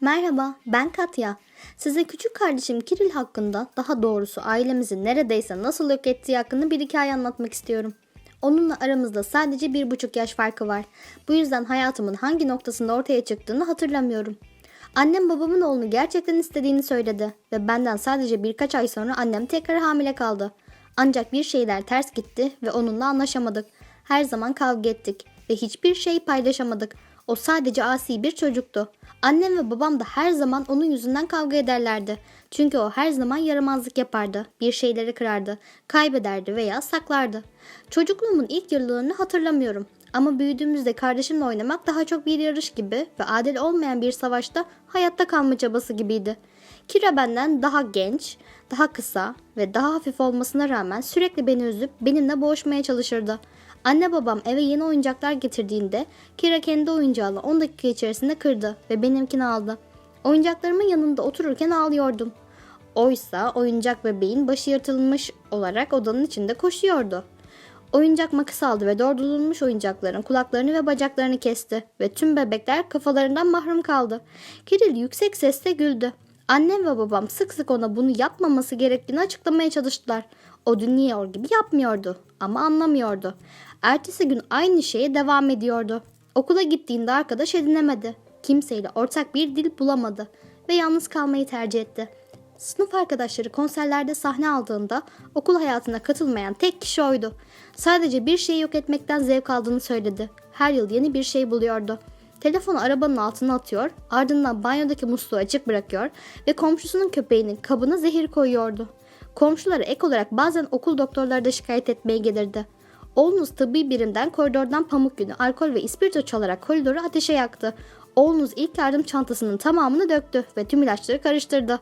Merhaba, ben Katya. Size küçük kardeşim Kiril hakkında, daha doğrusu ailemizi neredeyse nasıl yok ettiği hakkında bir hikaye anlatmak istiyorum. Onunla aramızda sadece bir buçuk yaş farkı var. Bu yüzden hayatımın hangi noktasında ortaya çıktığını hatırlamıyorum. Annem babamın oğlunu gerçekten istediğini söyledi ve benden sadece birkaç ay sonra annem tekrar hamile kaldı. Ancak bir şeyler ters gitti ve onunla anlaşamadık. Her zaman kavga ettik ve hiçbir şey paylaşamadık. O sadece asi bir çocuktu. Annem ve babam da her zaman onun yüzünden kavga ederlerdi. Çünkü o her zaman yaramazlık yapardı, bir şeyleri kırardı, kaybederdi veya saklardı. Çocukluğumun ilk yıllarını hatırlamıyorum. Ama büyüdüğümüzde kardeşimle oynamak daha çok bir yarış gibi ve adil olmayan bir savaşta hayatta kalma çabası gibiydi. Kira benden daha genç, daha kısa ve daha hafif olmasına rağmen sürekli beni üzüp benimle boğuşmaya çalışırdı. Anne babam eve yeni oyuncaklar getirdiğinde Kira kendi oyuncağını 10 dakika içerisinde kırdı ve benimkini aldı. Oyuncaklarımın yanında otururken ağlıyordum. Oysa oyuncak bebeğin başı yırtılmış olarak odanın içinde koşuyordu. Oyuncak makas aldı ve durdurulmuş oyuncakların kulaklarını ve bacaklarını kesti ve tüm bebekler kafalarından mahrum kaldı. Kiril yüksek sesle güldü. Annem ve babam sık sık ona bunu yapmaması gerektiğini açıklamaya çalıştılar. O dinliyor gibi yapmıyordu ama anlamıyordu. Ertesi gün aynı şeye devam ediyordu. Okula gittiğinde arkadaş edinemedi. Kimseyle ortak bir dil bulamadı ve yalnız kalmayı tercih etti. Sınıf arkadaşları konserlerde sahne aldığında okul hayatına katılmayan tek kişi oydu. Sadece bir şeyi yok etmekten zevk aldığını söyledi. Her yıl yeni bir şey buluyordu. Telefonu arabanın altına atıyor, ardından banyodaki musluğu açık bırakıyor ve komşusunun köpeğinin kabına zehir koyuyordu. Komşuları ek olarak bazen okul doktorları da şikayet etmeye gelirdi. Oğlunuz tıbbi birimden koridordan pamuk günü alkol ve ispirto çalarak koridoru ateşe yaktı. Oğlunuz ilk yardım çantasının tamamını döktü ve tüm ilaçları karıştırdı.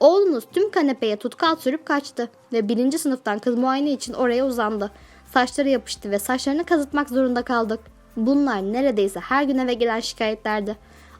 Oğlunuz tüm kanepeye tutkal sürüp kaçtı ve birinci sınıftan kız muayene için oraya uzandı. Saçları yapıştı ve saçlarını kazıtmak zorunda kaldık. Bunlar neredeyse her gün eve gelen şikayetlerdi.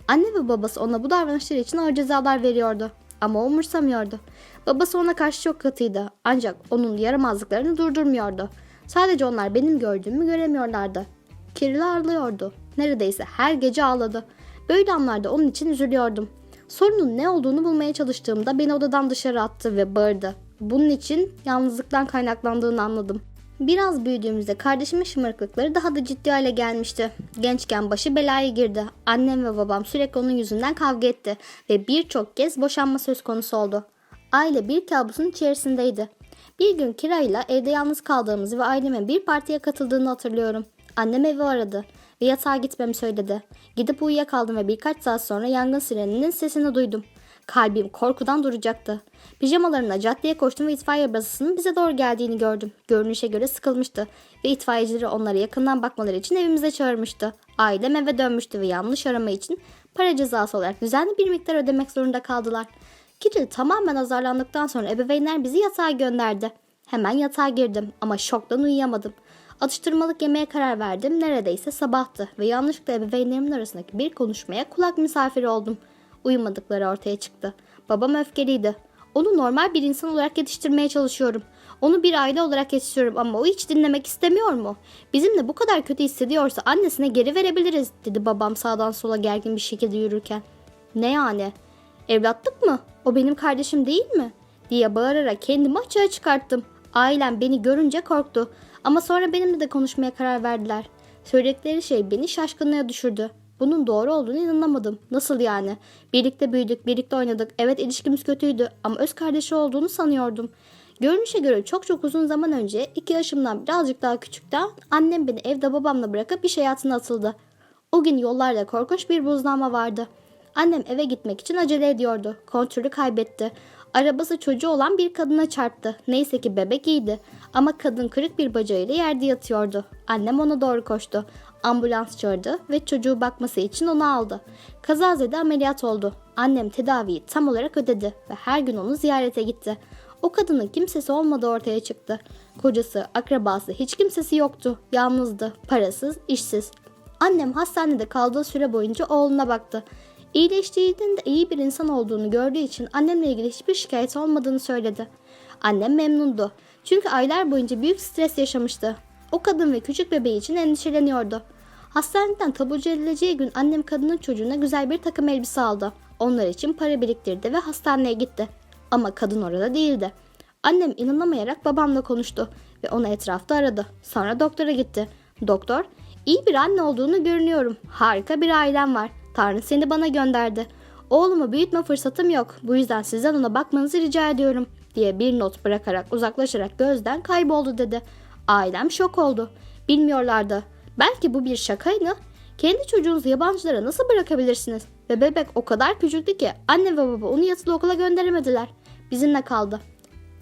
Anne ve babası ona bu davranışları için ağır cezalar veriyordu. Ama umursamıyordu. Babası ona karşı çok katıydı. Ancak onun yaramazlıklarını durdurmuyordu. Sadece onlar benim gördüğümü göremiyorlardı. Kirli ağlıyordu. Neredeyse her gece ağladı. Böyle anlarda onun için üzülüyordum. Sorunun ne olduğunu bulmaya çalıştığımda beni odadan dışarı attı ve bağırdı. Bunun için yalnızlıktan kaynaklandığını anladım. Biraz büyüdüğümüzde kardeşimin şımarıklıkları daha da ciddi hale gelmişti. Gençken başı belaya girdi. Annem ve babam sürekli onun yüzünden kavga etti ve birçok kez boşanma söz konusu oldu. Aile bir kabusun içerisindeydi. Bir gün Kira ile evde yalnız kaldığımızı ve ailemin bir partiye katıldığını hatırlıyorum. Annem evi aradı ve yatağa gitmemi söyledi. Gidip uyuyakaldım ve birkaç saat sonra yangın sireninin sesini duydum. Kalbim korkudan duracaktı. Pijamalarına caddeye koştum ve itfaiye basısının bize doğru geldiğini gördüm. Görünüşe göre sıkılmıştı ve itfaiyecileri onlara yakından bakmaları için evimize çağırmıştı. Ailem eve dönmüştü ve yanlış arama için para cezası olarak düzenli bir miktar ödemek zorunda kaldılar. Kiril tamamen azarlandıktan sonra ebeveynler bizi yatağa gönderdi. Hemen yatağa girdim ama şoktan uyuyamadım. Atıştırmalık yemeye karar verdim. Neredeyse sabahtı ve yanlışlıkla ebeveynlerimin arasındaki bir konuşmaya kulak misafiri oldum. Uyumadıkları ortaya çıktı. Babam öfkeliydi. Onu normal bir insan olarak yetiştirmeye çalışıyorum. Onu bir aile olarak yetiştiriyorum ama o hiç dinlemek istemiyor mu? Bizimle bu kadar kötü hissediyorsa annesine geri verebiliriz dedi babam sağdan sola gergin bir şekilde yürürken. Ne yani? Evlatlık mı? O benim kardeşim değil mi? diye bağırarak kendimi açığa çıkarttım. Ailem beni görünce korktu. Ama sonra benimle de konuşmaya karar verdiler. Söyledikleri şey beni şaşkınlığa düşürdü. Bunun doğru olduğunu inanamadım. Nasıl yani? Birlikte büyüdük, birlikte oynadık. Evet ilişkimiz kötüydü ama öz kardeşi olduğunu sanıyordum. Görünüşe göre çok çok uzun zaman önce iki yaşımdan birazcık daha küçükten annem beni evde babamla bırakıp iş hayatına atıldı. O gün yollarda korkunç bir buzlanma vardı. Annem eve gitmek için acele ediyordu. Kontrolü kaybetti. Arabası çocuğu olan bir kadına çarptı. Neyse ki bebek iyiydi. Ama kadın kırık bir bacağıyla yerde yatıyordu. Annem ona doğru koştu. Ambulans çağırdı ve çocuğu bakması için onu aldı. Kazazede ameliyat oldu. Annem tedaviyi tam olarak ödedi ve her gün onu ziyarete gitti. O kadının kimsesi olmadığı ortaya çıktı. Kocası, akrabası, hiç kimsesi yoktu. Yalnızdı, parasız, işsiz. Annem hastanede kaldığı süre boyunca oğluna baktı. İyileştiğinde iyi bir insan olduğunu gördüğü için annemle ilgili hiçbir şikayet olmadığını söyledi. Annem memnundu. Çünkü aylar boyunca büyük stres yaşamıştı. O kadın ve küçük bebeği için endişeleniyordu. Hastaneden taburcu edileceği gün annem kadının çocuğuna güzel bir takım elbise aldı. onlar için para biriktirdi ve hastaneye gitti. Ama kadın orada değildi. Annem inanamayarak babamla konuştu ve onu etrafta aradı. Sonra doktora gitti. Doktor, iyi bir anne olduğunu görünüyorum. Harika bir ailem var. Tanrı seni bana gönderdi. Oğlumu büyütme fırsatım yok. Bu yüzden sizden ona bakmanızı rica ediyorum diye bir not bırakarak uzaklaşarak gözden kayboldu dedi. Ailem şok oldu. Bilmiyorlardı. Belki bu bir şakaydı. Kendi çocuğunuzu yabancılara nasıl bırakabilirsiniz? Ve bebek o kadar küçüktü ki anne ve baba onu yatılı okula gönderemediler. Bizimle kaldı.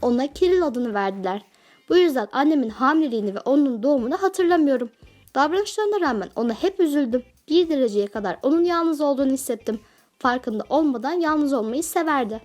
Ona Kiril adını verdiler. Bu yüzden annemin hamileliğini ve onun doğumunu hatırlamıyorum. Davranışlarına rağmen ona hep üzüldüm. Bir dereceye kadar onun yalnız olduğunu hissettim. Farkında olmadan yalnız olmayı severdi.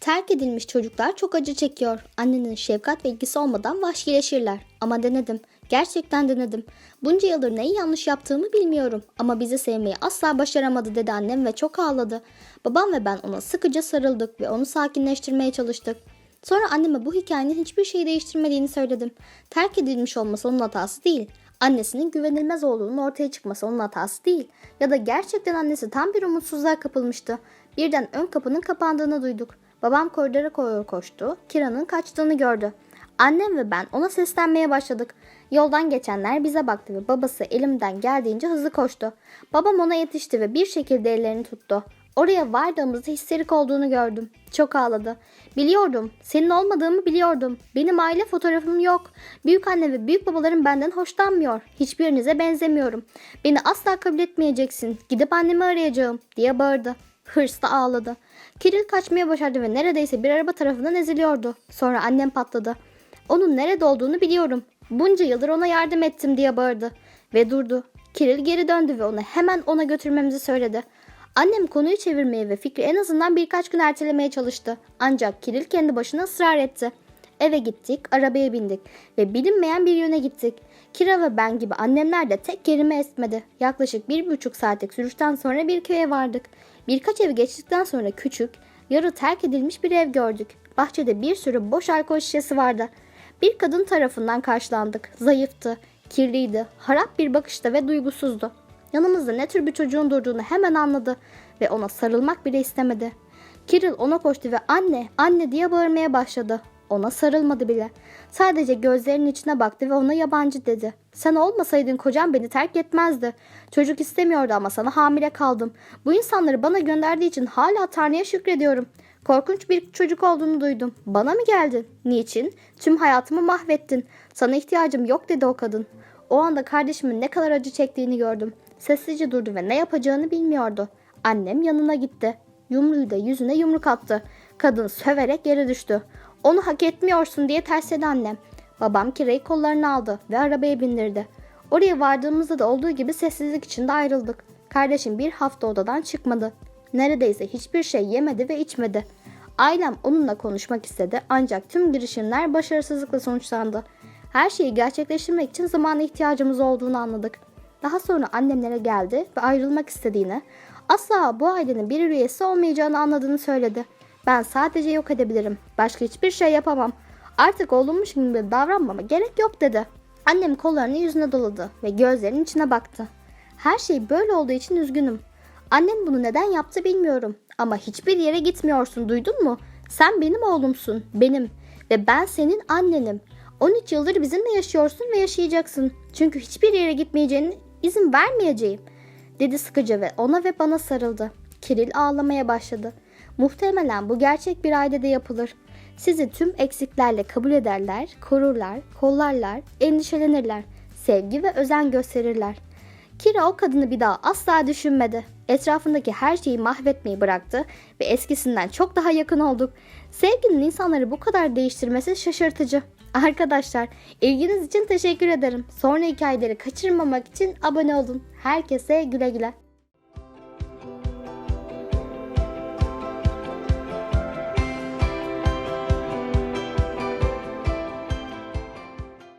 Terk edilmiş çocuklar çok acı çekiyor. Annenin şefkat ve ilgisi olmadan vahşileşirler. Ama denedim. Gerçekten denedim. Bunca yıldır neyi yanlış yaptığımı bilmiyorum. Ama bizi sevmeyi asla başaramadı dedi annem ve çok ağladı. Babam ve ben ona sıkıca sarıldık ve onu sakinleştirmeye çalıştık. Sonra anneme bu hikayenin hiçbir şeyi değiştirmediğini söyledim. Terk edilmiş olması onun hatası değil. Annesinin güvenilmez olduğunun ortaya çıkması onun hatası değil. Ya da gerçekten annesi tam bir umutsuzluğa kapılmıştı. Birden ön kapının kapandığını duyduk. Babam koridora doğru koştu. Kira'nın kaçtığını gördü. Annem ve ben ona seslenmeye başladık. Yoldan geçenler bize baktı ve babası elimden geldiğince hızlı koştu. Babam ona yetişti ve bir şekilde ellerini tuttu. Oraya vardığımızda histerik olduğunu gördüm. Çok ağladı. Biliyordum. Senin olmadığımı biliyordum. Benim aile fotoğrafım yok. Büyük anne ve büyük babalarım benden hoşlanmıyor. Hiçbirinize benzemiyorum. Beni asla kabul etmeyeceksin. Gidip annemi arayacağım diye bağırdı. Hırsla ağladı. Kiril kaçmaya başardı ve neredeyse bir araba tarafından eziliyordu. Sonra annem patladı. Onun nerede olduğunu biliyorum. Bunca yıldır ona yardım ettim diye bağırdı. Ve durdu. Kiril geri döndü ve onu hemen ona götürmemizi söyledi. Annem konuyu çevirmeye ve fikri en azından birkaç gün ertelemeye çalıştı. Ancak Kiril kendi başına ısrar etti. Eve gittik, arabaya bindik ve bilinmeyen bir yöne gittik. Kira ve ben gibi annemler de tek kelime esmedi. Yaklaşık bir buçuk saatlik sürüşten sonra bir köye vardık. Birkaç ev geçtikten sonra küçük, yarı terk edilmiş bir ev gördük. Bahçede bir sürü boş alkol şişesi vardı. Bir kadın tarafından karşılandık. Zayıftı, kirliydi, harap bir bakışta ve duygusuzdu. Yanımızda ne tür bir çocuğun durduğunu hemen anladı ve ona sarılmak bile istemedi. Kiril ona koştu ve anne, anne diye bağırmaya başladı. Ona sarılmadı bile. Sadece gözlerinin içine baktı ve ona yabancı dedi. Sen olmasaydın kocam beni terk etmezdi. Çocuk istemiyordu ama sana hamile kaldım. Bu insanları bana gönderdiği için hala Tanrı'ya şükrediyorum. Korkunç bir çocuk olduğunu duydum. Bana mı geldin? Niçin? Tüm hayatımı mahvettin. Sana ihtiyacım yok dedi o kadın. O anda kardeşimin ne kadar acı çektiğini gördüm. Sessizce durdu ve ne yapacağını bilmiyordu. Annem yanına gitti. Yumruğu da yüzüne yumruk attı. Kadın söverek yere düştü. Onu hak etmiyorsun diye tersledi annem. Babam kirayı kollarına aldı ve arabaya bindirdi. Oraya vardığımızda da olduğu gibi sessizlik içinde ayrıldık. Kardeşim bir hafta odadan çıkmadı. Neredeyse hiçbir şey yemedi ve içmedi. Ailem onunla konuşmak istedi ancak tüm girişimler başarısızlıkla sonuçlandı. Her şeyi gerçekleştirmek için zamana ihtiyacımız olduğunu anladık. Daha sonra annemlere geldi ve ayrılmak istediğini, asla bu ailenin bir üyesi olmayacağını anladığını söyledi. Ben sadece yok edebilirim. Başka hiçbir şey yapamam. Artık oğlummuş gibi davranmama gerek yok dedi. Annem kollarını yüzüne doladı ve gözlerinin içine baktı. Her şey böyle olduğu için üzgünüm. Annen bunu neden yaptı bilmiyorum. Ama hiçbir yere gitmiyorsun duydun mu? Sen benim oğlumsun, benim. Ve ben senin annenim. 13 yıldır bizimle yaşıyorsun ve yaşayacaksın. Çünkü hiçbir yere gitmeyeceğine izin vermeyeceğim. Dedi sıkıca ve ona ve bana sarıldı. Kiril ağlamaya başladı. Muhtemelen bu gerçek bir ailede yapılır. Sizi tüm eksiklerle kabul ederler, korurlar, kollarlar, endişelenirler, sevgi ve özen gösterirler. Kira o kadını bir daha asla düşünmedi. Etrafındaki her şeyi mahvetmeyi bıraktı ve eskisinden çok daha yakın olduk. Sevginin insanları bu kadar değiştirmesi şaşırtıcı. Arkadaşlar ilginiz için teşekkür ederim. Sonra hikayeleri kaçırmamak için abone olun. Herkese güle güle.